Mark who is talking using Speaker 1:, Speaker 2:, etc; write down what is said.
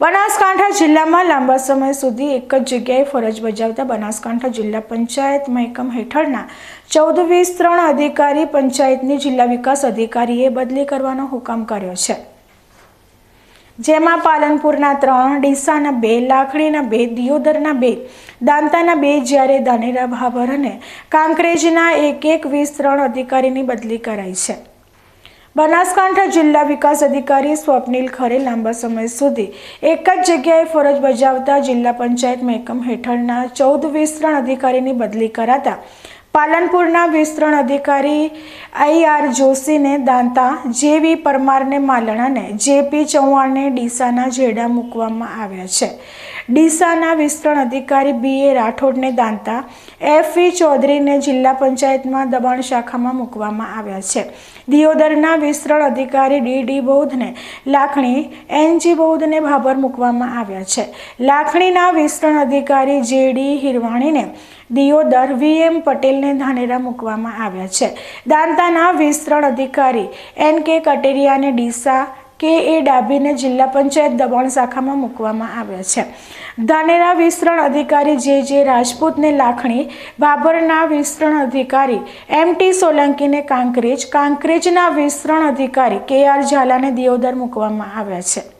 Speaker 1: બનાસકાંઠા જિલ્લામાં લાંબા સમય સુધી એક જ જગ્યાએ ફરજ બજાવતા બનાસકાંઠા જિલ્લા પંચાયત મહેકમ હેઠળના ચૌદ વીસ ત્રણ અધિકારી પંચાયતની જિલ્લા વિકાસ અધિકારીએ બદલી કરવાનો હુકમ કર્યો છે. જેમાં પાલનપુરના ત્રણ, ડીસાના બે લાખણીના બે, દિયોદરના બે, દાંતાના બે જ્યારે દાનેરા ભાભર અને કાંકરેજના એક એક વીસ ત્રણ અધિકારીની બદલી કરાઈ છે. બનાસકાંઠા જિલ્લા વિકાસ અધિકારી સ્વપ્નિલ ખરે લાંબા સમય સુધી એક જ જગ્યાએ ફરજ બજાવતા જિલ્લા પંચાયત મહેકમ હેઠળના ચૌદ વિસ્તરણ અધિકારીની બદલી કરાતા પાલનપુરના વિસ્તરણ અધિકારી આઈ આર જોશીને દાંતા જેવી પરમારને માલણાને જેપી ચૌહાણને ડીસાના જેડા મૂકવામાં આવ્યા છે. ડીસાના વિસ્તરણ અધિકારી બી એ રાઠોડને દાંતા એફ ઈ ચૌધરીને જિલ્લા પંચાયતમાં દબાણ શાખામાં મૂકવામાં આવ્યા છે. દિયોદરના વિસ્તરણ અધિકારી ડી ડી બૌદ્ધને લાખણી, એન જી બૌદ્ધને ભાભર મૂકવામાં આવ્યા છે. લાખણીના વિસ્તરણ અધિકારી જે ડી હિરવાણીને દિયોદર વી એમ પટેલને ધાનેરા મૂકવામાં આવ્યા છે. દાંતાના વિસ્તરણ અધિકારી એન કે કટેરિયાને ડીસા કે એ ડાભીને જિલ્લા પંચાયત દબાણ શાખામાં મૂકવામાં આવ્યા છે. ધાનેરા વિસ્તરણ અધિકારી જે જે રાજપૂતને લાખણી ભાભરના વિસ્તરણ અધિકારી એમ ટી સોલંકીને કાંકરેજ, કાંકરેજના વિસ્તરણ અધિકારી કે આર ઝાલાને દિયોદર મૂકવામાં આવ્યા છે.